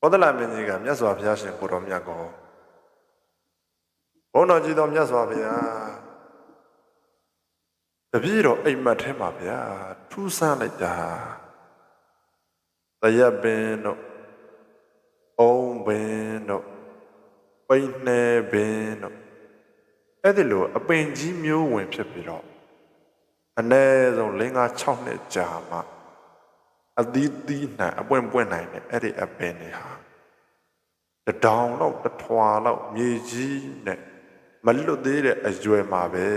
ဘောဓလမင်းကြီးကမြတ်စွာဘုရားရှင်ကိုတော်မြတ်ကိုဘုန်းတော်ကြီးတော်မြတ်စွာဘုရားတပည့်တော်အိမ်မက်ထဲမှာဗျာထူးဆန်းလိုက်တာတရက်ပင်တို့အုံးပင်တို့ပိန်းနှဲပင်တို့အဲ့ဒီလိုအပင်ကြီးမျိုးဝင်ဖြစ်ပြီးတော့အ ਨੇ ဆုံး၄၅6နှစ်ကြာမှ အသီးသီးနိုင်အပွင့်ပွင့်နိုင်တဲ့အဲ့ဒီအပင်တွေဟာတစ်တောင်လောက်တစ်ထွာလောက်မြေကြီးနဲ့မလွတ်သေးတဲ့အရွယ်မှာပဲ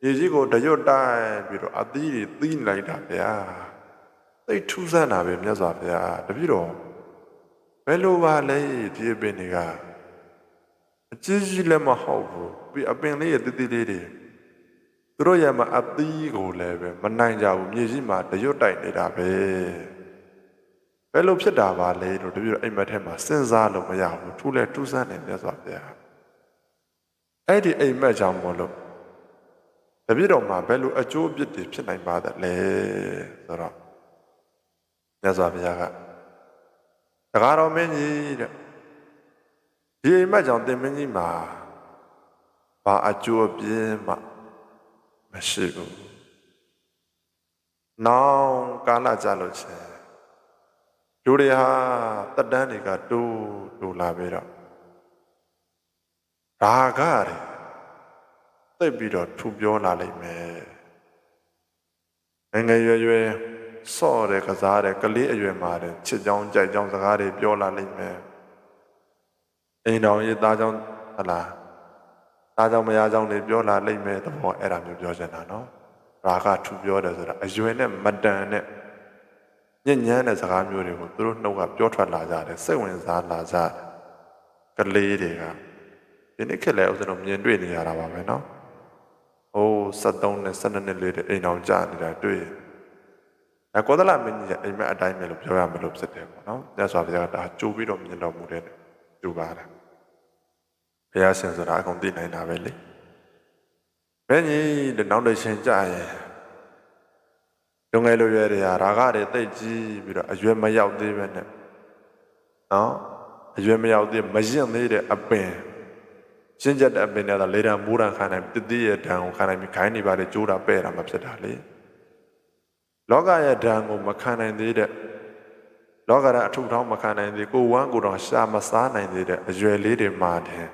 မြေကြီးကိုတရွတ်တိုင်းပြီးတော့အသီးတွေသီးလိုက်တာဗျာသိပ်ထူးဆန်းတာပဲမြတ်စွာဘုရားတပည့်တော်ဘယ်လိုပါလဲဒီအပင်တွေကအကြီးကြီးလည်းမဟုတ်ဘူးပြီးအပင်လေးရဲ့တိတိလေးတွေ သူတို့ရဲ့မှာအသီးကိုလည်းပဲမနိုင်ကြဘူးမြေကြီးမှာတရွတ်တိုက်နေတာပဲဘယ်လိုဖြစ်တာပါလဲလို့တပည့်တော်အိမ်မက်ထဲမှာစဉ်းစားလို့မရဘူးထူးလဲထူးဆန်းတယ်မြတ်စွာဘုရားအဲ့ဒီအိမ်မက်ကြောင့်မို့လို့တပည့်တော်မှာဘယ်လိုအကျိုးအပြစ်တွေဖြစ်နိုင်ပါသလဲဆိုတော့မြတ်စွာဘုရားကတကားတော်မင်းကြီးတဲ့ဒီအိမ်မက်ကြောင့်တင်မင်းကြီးမှာဘာအကျိုးအပြစ်မှ မရှိဘူး။နောင်ကာလကြလို့ချင်လူတွေဟာတက်တန်းတွေကတိုးတိုးလာပြီးတော့ဒါကတွေသိပ်ပြီးတော့ထူပြောလာလိမ့်မယ်။ငယ်ငယ်ရွယ်ရွယ်စော့တဲ့ကစားတဲ့ကလေးအရွယ်မှာတဲ့ချစ်ကြောင်းကြိုက်ကြောင်းစကားတွေပြောလာလိမ့်မယ်။အိမ်တော်ရေးသားကြောင်းဟလား သားကြောင့်မယားကြောင့်တွေပြောလာလိမ့်မယ်သဘောအဲ့ဒါမျိုးပြောချင်တာနော်ရာဂထူပြောတယ်ဆိုတာအရွယ်နဲ့မတန်နဲ့ညဉ့်ညမ်းတဲ့စကားမျိုးတွေကိုသူတို့နှုတ်ကပြောထွက်လာကြတယ်စိတ်ဝင်စားလာကြတယ်ကလေးတွေကဒီနေ့ခက်လဲဥစ္စာတော့မြင်တွေ့နေရတာပါပဲနော်ဟိုး73နဲ့12နှစ်လေးတွေအိမ်အောင်ကြာနေတာတွေ့ရင်အကောဒလာမင်းကြီးကအိမ်မက်အတိုင်းပဲလို့ပြောရမလို့ဖြစ်တယ်ပေါ့နော်ညစွာဘုရားကဒါကြိုးပြီးတော့မြင်တော်မူတဲ့ကြိုးပါတာ ဘုရားရှင်ဆိုတာအကုန်သိနိုင်တာပဲလေဘယ်ကြီးတဲ့နောက်တစ်ချိန်ကြာရင်လူငယ်လူရွယ်တွေဟာရာဂတွေသိပ်ကြီးပြီးတော့အရွယ်မရောက်သေးပဲနဲ့နော်အရွယ်မရောက်သေးမရင်သေးတဲ့အပင်ရှင်းချက်တဲ့အပင်တွေကတော့လေတံမိုးတံခံနိုင်တတိယဒံကိုခံနိုင်ပြီးခိုင်းနေပါလေကြိုးတာပဲ့တာမဖြစ်တာလေလောကရဲ့ဒံကိုမခံနိုင်သေးတဲ့လောကရန်အထုထောင်းမခံနိုင်သေးကိုဝမ်းကိုယ်တော်ရှာမစားနိုင်သေးတဲ့အရွယ်လေးတွေမှာတယ်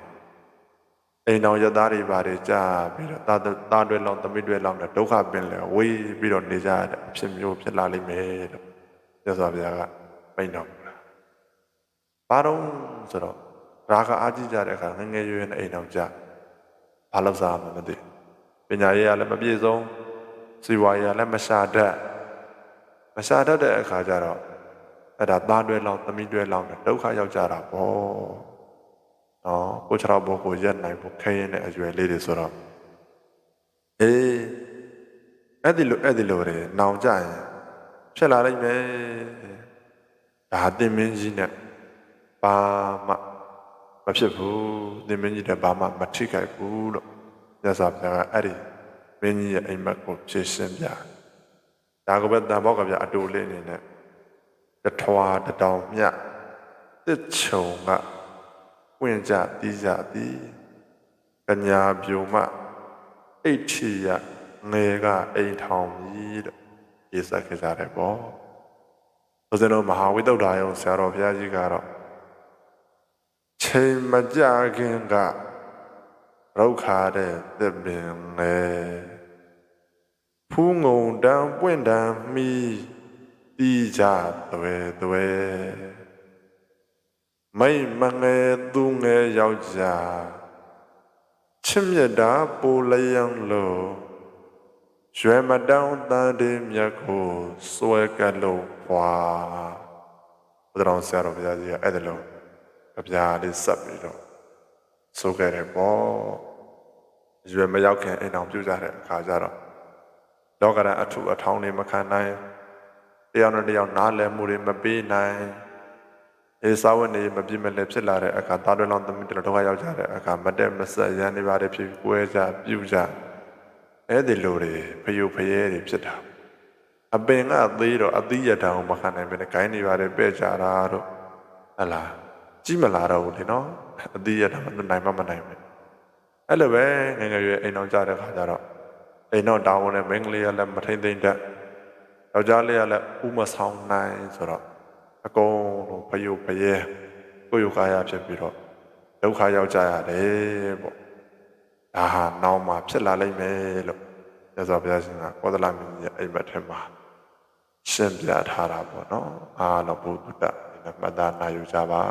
အိမ်တော်ရသားတွေပါတယ်ကြာပြီးတော့သားသားတွေလောက်သမီးတွေလောက်နဲ့ဒုက္ခပင်လဲဝေးပြီးတော့နေကြတဲ့အဖြစ်မျိုးဖြစ်လာလိမ့်မယ်လို့မြတ်စွာဘုရားကမိန့်တော်မူတာ။ဘာတော့ဆိုတော့ရာဂအာကြီးကြတဲ့အခါငယ်ငယ်ရွယ်ရွယ်နဲ့အိမ်တော်ကြာဘာလို့စားမှမသိပညာရေးကလည်းမပြည့်စုံစီဝါရေးကလည်းမရှာတတ်မရှာတတ်တဲ့အခါကျတော့အဲ့ဒါသားတွေလောက်သမီးတွေလောက်နဲ့ဒုက္ခရောက်ကြတာပေါ့။နော် ကိုခြေထောက်ဘောကိုရက်နိုင်ဖို့ခဲရင်တဲ့အရွယ်လေးတွေဆိုတော့အေးအဲ့ဒီလိုအဲ့ဒီလိုတွေနောင်ကြရင်ဖြစ်လာနိုင်မယ်ဒါတင်မင်းကြီးနဲ့ဘာမှမဖြစ်ဘူးတင်မင်းကြီးနဲ့ဘာမှမထိခိုက်ဘူးလို့မြတ်စွာဘုရားကအဲ့ဒီမင်းကြီးရဲ့အိမ်မက်ကိုဖြည့်ရှင်းပြဒါကပဲတန်ဘောကပြအတူလေးအနေနဲ့တထွားတတောင်မြတ်တစ်ချုံက ဝင်ကြတီးကြသည်ကညာပြိုမအိတ်ချီရငယ်ကအိမ်ထောင်ကြီးလို့ရေးဆက်ခဲ့ကြတယ်ပေါ့ဦးဇင်းတို့မဟာဝိတုဒ္ဓါယုံဆရာတော်ဘုရားကြီးကတော့ချိန်မကြခင်ကရောက်ခါတဲ့သစ်ပင်လေဖူးငုံတံပွင့်တံမီတီးကြသွဲသွဲ မိတ်မငယ်သူငယ်ယောက်ျားချစ်မြတ်တာပူလျံလို့ရွယ်မတောင်းတန်တဲ့မြတ်ကိုစွဲကလို့ဖွာဘုရားဆရာတော်ဘုရားကြီးကအဲ့ဒါလို့အပြားလေးဆက်ပြီးတော့ဆိုခဲ့တယ်ပေါ့ရွယ်မရောက်ခင်အိမ်အောင်ပြုကြတဲ့အခါကျတော့လောကရန်အထုအထောင်းတွေမခံနိုင်တယောက်နဲ့တယောက်နားလည်မှုတွေမပေးနိုင် အေးစာဝတ်နေမပြည့်မလဲဖြစ်လာတဲ့အခါသားတော်လောင်းသမီးတော်ဒုက္ခရောက်ကြတဲ့အခါမတက်မဆက်ရန်နေပါတယ်ဖြစ်ကွဲကြပြုကြအဲ့ဒီလိုတွေဖယုဖယဲတွေဖြစ်တာအပင်ကသေးတော့အသီးရတံကိုမခံနိုင်ဘဲနဲ့ဂိုင်းနေပါတယ်ပဲ့ကြတာတို့ဟလာကြီးမလာတော့ဘူးလေနော်အတိရတာမနိုင်မမနိုင်ဘူးအဲ့လိုပဲငယ်ငယ်ရွယ်အိမ်အောင်ကြတဲ့ခါကျတော့အိမ်တော့တောင်းဝင်တဲ့မိန်းကလေးကလည်းမထိမ့်သိမ့်တတ်ယောက်ျားလေးကလည်းဥမဆောင်နိုင်ဆိုတော့ အကုန်လုံးဖယုတ်ဖယဲကိုယ်ယုတ်ကာယဖြစ်ပြီးတော့ဒုက္ခရောက်ကြရတယ်ပေါ့ဒါဟာနောက်မှဖြစ်လာလိမ့်မယ်လို့မြတ်စွာဘုရားရှင်ကကောသလမင်းကြီးရဲ့အိမ်မက်ထဲမှာရှင်းပြထားတာပေါ့နော်အားလုံးဘုဒ္ဓတ္တဒီနေ့မှတ်သားနိုင်ယူကြပါ